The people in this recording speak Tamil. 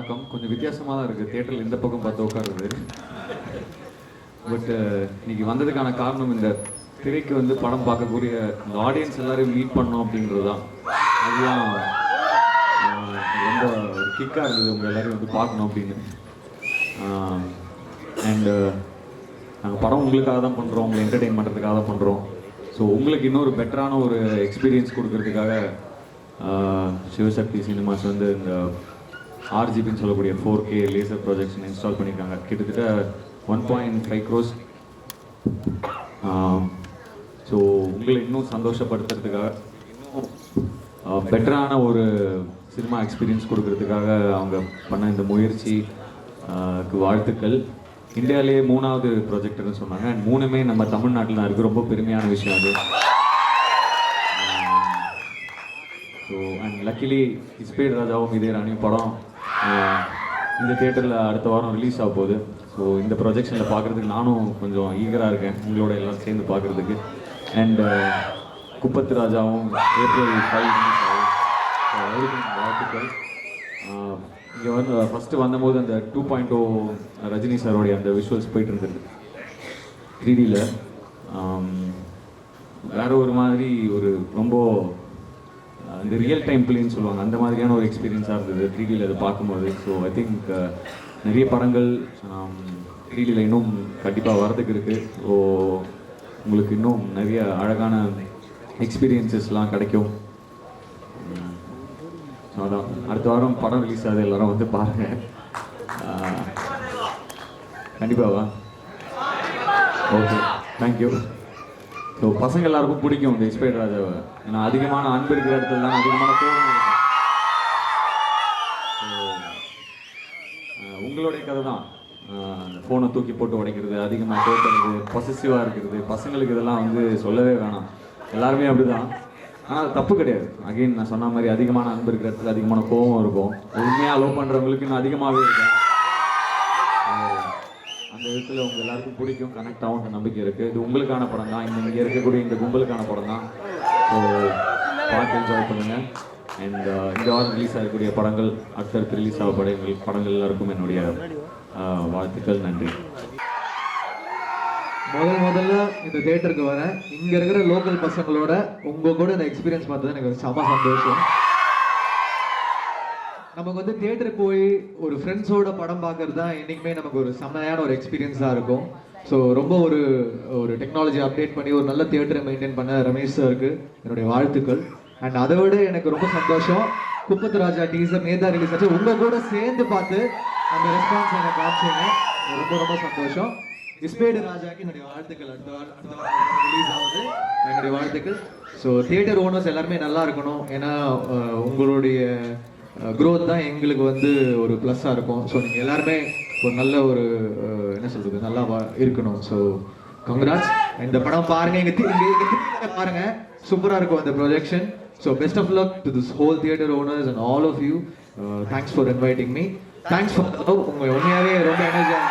வணக்கம். கொஞ்சம் வித்தியாசமாக தான் இருக்குது தேட்டரில் இந்த பக்கம் பார்த்து உட்காருது பட்டு uh, இன்னைக்கு வந்ததுக்கான காரணம் இந்த திரைக்கு வந்து படம் பார்க்கக்கூடிய இந்த ஆடியன்ஸ் எல்லாரையும் மீட் பண்ணோம் அப்படின்றது தான். அதுதான் uh, ரொம்ப ஒரு கிக்காக இருந்தது உங்கள் எல்லாரையும் வந்து பார்க்கணும் அப்படின்னு. Um, அண்டு uh, நாங்கள் படம் உங்களுக்காக தான் பண்ணுறோம் உங்களை என்டர்டெயின் பண்ணுறதுக்காக தான் பண்ணுறோம் ஸோ உங்களுக்கு இன்னொரு பெட்டரான ஒரு எக்ஸ்பீரியன்ஸ் கொடுக்கறதுக்காக சிவசக்தி சினிமாஸ் வந்து இந்த ஆர்ஜிபின்னு சொல்லக்கூடிய four K laser projection install பண்ணியிருக்காங்க கிட்டத்தட்ட one point five crores so உங்களை இன்னும் சந்தோஷப்படுத்துறதுக்காக இன்னும் பெட்டரான ஒரு சினிமா எக்ஸ்பீரியன்ஸ் கொடுக்கறதுக்காக அவங்க பண்ண இந்த முயற்சி வாழ்த்துக்கள். இந்தியாவிலேயே மூணாவது ப்ராஜெக்ட்னு சொன்னாங்க. அண்ட் மூணுமே நம்ம தமிழ்நாட்டில் தான் இருக்குது ரொம்ப பெருமையான விஷயம் அது. ஸோ அண்ட் லக்கிலி இஸ்பேட் ராஜாவும் இதே ராணியும் படம் இந்த தியேட்டரில் அடுத்த வாரம் ரிலீஸ் ஆக போகுது. ஸோ இந்த ப்ரொஜெக்ஷனில் பார்க்குறதுக்கு நானும் கொஞ்சம் ஈகராக இருக்கேன். உங்களோட எல்லாரும் சேர்ந்து பார்க்குறதுக்கு அண்ட் uh, குப்பத்து ராஜாவும் ஏப்ரல் ஃபைவ் வாழ்த்துக்கள். Uh, இங்கே வந்து ஃபஸ்ட்டு வந்தபோது அந்த டூ பாயிண்ட் ஓ ரஜினி சாரோடைய அந்த விஷுவல்ஸ் போயிட்டு இருந்தது. த்ரீடியில் um, வேற ஒரு மாதிரி ஒரு ரொம்ப இந்த ரியல் டைம் பிளேன்னு சொல்லுவாங்க. அந்த மாதிரியான ஒரு எக்ஸ்பீரியன்ஸாக இருந்தது. த்ரீடியில் அதை பார்க்கும்போது. ஸோ ஐ திங்க் நிறைய படங்கள் த்ரீடியில் இன்னும் கண்டிப்பாக வரதுக்கு இருக்குது ஸோ உங்களுக்கு இன்னும் நிறைய அழகான எக்ஸ்பீரியன்சஸ்லாம் கிடைக்கும். ஸோ அதான். அடுத்த வாரம் படம் ரிலீஸ் ஆகுது. எல்லாரும் வந்து பாருங்கள் கண்டிப்பாவா ஓகே தேங்க்யூ ஸோ பசங்க எல்லாருக்கும் பிடிக்கும் இந்த எக்ஸ்பைட் ராஜாவை. ஏன்னா அதிகமான அன்பு இருக்கிற இடத்துல தான் அதிகமான கோபம் உங்களுடைய கதை தான். ஃபோனை தூக்கி போட்டு உடைக்கிறது அதிகமாக தோற்றுறது பொசிசிவாக இருக்கிறது. பசங்களுக்கு இதெல்லாம் வந்து சொல்லவே வேணாம். எல்லாருமே அப்படிதான். ஆனால் அது தப்பு கிடையாது. அகைன் நான் சொன்ன மாதிரி அதிகமான அன்பு இருக்கிற இடத்துல அதிகமான கோபம் இருக்கும். உண்மையாக லவ் பண்ணுறவங்களுக்கு இன்னும் அதிகமாகவே இருக்கும். அந்த விதத்தில் உங்கள் எல்லாருக்கும் பிடிக்கும் கனெக்ட் ஆகும் நம்பிக்கை இருக்குது இது உங்களுக்கான படம் தான். இந்த இங்கே இருக்கக்கூடிய இந்த கும்பலுக்கான படம் தான். ஸோ பார்த்து என்ஜாய் பண்ணுங்கள் அண்ட் இந்த வாரம் ரிலீஸ் ஆகக்கூடிய படங்கள் அடுத்தடுத்து ரிலீஸ் ஆக படங்கள் படங்கள் எல்லாருக்கும் என்னுடைய uh, வாழ்த்துக்கள் நன்றி. முதல் முதல்ல இந்த தேட்டருக்கு வரேன். இங்கே இருக்கிற லோக்கல் பசங்களோட உங்கள் கூட இந்த எக்ஸ்பீரியன்ஸ் பார்த்தது எனக்கு செம சந்தோஷம். நமக்கு வந்து தியேட்டர் போய் ஒரு ஃப்ரெண்ட்ஸோட படம் பார்க்கறது தான் என்றைக்குமே நமக்கு ஒரு செம்மையான ஒரு எக்ஸ்பீரியன்ஸாக இருக்கும். ஸோ ரொம்ப ஒரு ஒரு டெக்னாலஜி அப்டேட் பண்ணி ஒரு நல்ல தியேட்டரை மெயின்டைன் பண்ண ரமேஷ் சாருக்கு என்னுடைய வாழ்த்துக்கள். அண்ட் அதை விட எனக்கு ரொம்ப சந்தோஷம். குப்பத்து ராஜா டீசர் நேதா ரிலீஸ் ஆச்சு. உங்கள் கூட சேர்ந்து பார்த்து அந்த ரெஸ்பான்ஸ் எனக்கு காமிச்சிங்க. ரொம்ப ரொம்ப சந்தோஷம். இஸ்பேடு ராஜாக்கு என்னுடைய வாழ்த்துக்கள். அடுத்த வாரம் அடுத்த வாரம் ரிலீஸ் ஆகுது. என்னுடைய வாழ்த்துக்கள். ஸோ தியேட்டர் ஓனர்ஸ் எல்லாருமே நல்லா இருக்கணும். ஏன்னா உங்களுடைய க்ரோத் தான் எங்களுக்கு வந்து ஒரு ப்ளஸ்ஸாக இருக்கும். ஸோ நீங்கள் எல்லாருமே ஒரு நல்ல ஒரு என்ன சொல்கிறது நல்லா வா- இருக்கணும். ஸோ கங்க்ராட்ஸ் இந்த படம் பாருங்க எங்கள் இங்கே பாருங்க. சூப்பராக இருக்கும் அந்த projection so best of luck to this whole theatre owners and all of you thanks for inviting me thanks for love உங்கள் உண்மையாகவே ரொம்ப எனர்ஜியாக